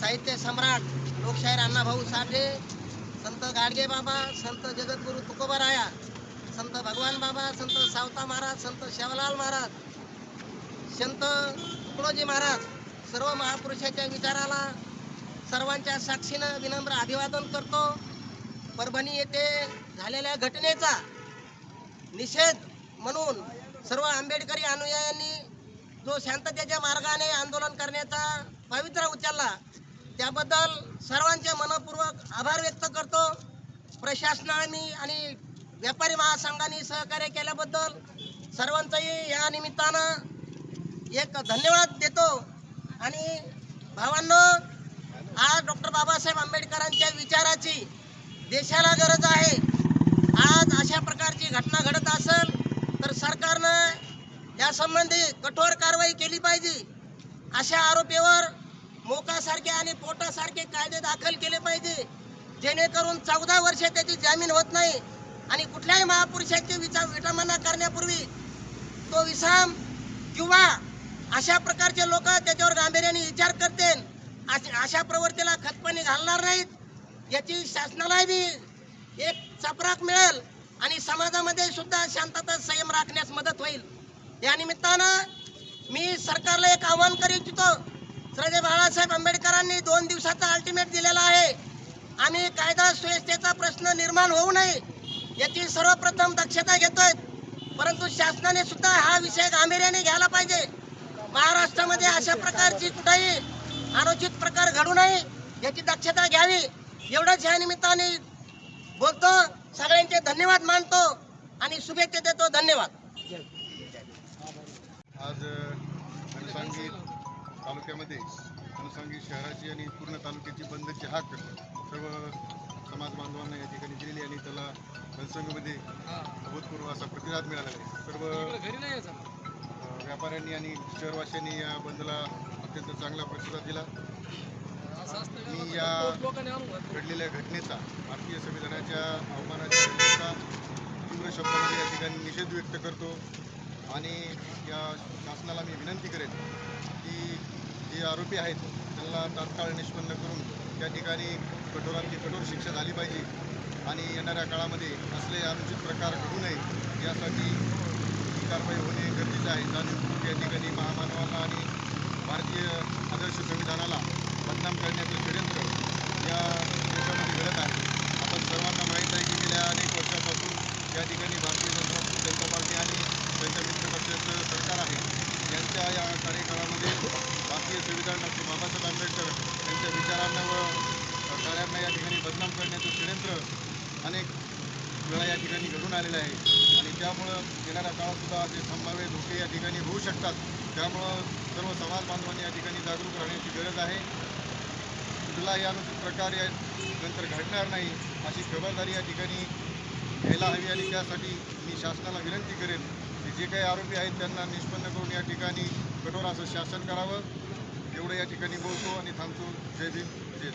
साहित्य सम्राट लोकशाहीर अण्णाभाऊ साठे संत गाडगे बाबा संत जगद्गुरू तुकोबाराया संत भगवान बाबा संत सावता महाराज संत शेवलाल महाराज संत तुकडोजी महाराज सर्व महापुरुषाच्या विचाराला सर्वांच्या साक्षीनं विनम्र अभिवादन करतो. परभणी येथे झालेल्या घटनेचा निषेध म्हणून सर्व आंबेडकरी अनुयायांनी जो शांततेच्या मार्गाने आंदोलन करण्याचा पवित्र उचलला त्याबद्दल सर्वांचे मनपूर्वक आभार व्यक्त करतो. प्रशासनाने आणि व्यापारी महासंघाने सहकार्य केल्याबद्दल सर्वांचंही या निमित्तानं एक धन्यवाद देतो. आणि भावांनो आज डॉक्टर बाबासाहेब आंबेडकरांच्या विचाराची देशाला गरज आहे. आज अशा प्रकारची घटना घडत असेल तर सरकारनं यासंबंधी कठोर कारवाई केली पाहिजे. अशा आरोपीवर सारखे आणि पोटासारखे कायदे दाखल केले पाहिजे. जेणेकरून चौदा वर्ष त्याची जामीन होत नाही आणि कुठल्याही महापुरुषाची विचार विटंबना करण्यापूर्वी तो विसाम किंवा अशा प्रकारचे लोक त्याच्यावर गांभीर्याने विचार करतील. अशा प्रवृत्तीला खतपाणी घालणार नाहीत. याची शासनालाही बी एक चपराक मिळेल आणि समाजामध्ये सुद्धा शांतता संयम राखण्यास मदत होईल. या निमित्तानं मी सरकारला एक आव्हान करू इच्छितो. श्रद्धे बाळासाहेब आंबेडकरांनी दोन दिवसाचा अल्टिमेट दिलेला आहे. आम्ही कायदा सुव्यवस्थेचा प्रश्न निर्माण होऊ नये याची सर्वप्रथम दक्षता घेतोय. परंतु शासनाने सुद्धा हा विषय गांभीर्याने घ्यायला पाहिजे. महाराष्ट्रामध्ये अशा प्रकारची कुठेही अनुचित प्रकार घडू नये याची दक्षता घ्यावी. एवढंच या निमित्ताने बोलतो. सगळ्यांचे धन्यवाद मानतो आणि शुभेच्छा देतो. धन्यवाद. आज तालुक्यामध्ये अनुसांगी शहराची आणि पूर्ण तालुक्याची बंदची हाक सर्व समाज बांधवांना या ठिकाणी दिलेली आणि त्याला जनसंघमध्ये अभूतपूर्व असा प्रतिसाद मिळालेला आहे. सर्व व्यापाऱ्यांनी आणि शहरवासियांनी या बंदला अत्यंत चांगला प्रतिसाद दिला. मी या घडलेल्या घटनेचा भारतीय संविधानाच्या अवमानाच्या घटनेचा तीव्र शब्दामध्ये या ठिकाणी निषेध व्यक्त करतो. आणि या शासनाला मी विनंती करेन आरोपी आहेत त्यांना तात्काळ निष्पन्न करून त्या ठिकाणी कठोरांची कठोर शिक्षा झाली पाहिजे आणि येणाऱ्या काळामध्ये असले अनुचित प्रकार घडू नये यासाठी ही कारवाई होणे गरजेचे आहे. जाणीवपूर्वक या ठिकाणी महामानवाला आणि भारतीय आदर्श संविधानाला बदनाम करण्याचं षडयंत्र या देशामध्ये घडत आहे. आपण सर्वांना माहीत आहे की गेल्या अनेक वर्षापासून या ठिकाणी भारतीय जनता जनता पार्टी आणि त्यांच्या मित्रपक्षाचं सरकार आहे. यांच्या या कार्यकाळामध्ये भारतीय संविधान डॉक्टर बाबासाहेब आंबेडकर यांच्या विचारांना व कार्यांना या ठिकाणी बदनाम करण्याचं षडयंत्र अनेक वेळा या ठिकाणी घडून आलेलं आहे. आणि त्यामुळं येणाऱ्या काळसुद्धा असे संभाव्य धोके या ठिकाणी होऊ शकतात. त्यामुळं सर्व समाज बांधवांनी या ठिकाणी जागरूक राहण्याची गरज आहे. कुठला अनुचित प्रकार या नंतर घडणार नाही अशी खबरदारी या ठिकाणी घ्यायला हवी. आणि त्यासाठी मी शासनाला विनंती करेन की जे काही आरोपी आहेत त्यांना निष्पन्न करून या ठिकाणी कठोर असं शासन करावं. या ठिकाणी बोलतो आणि थांबतो. जय भीम जय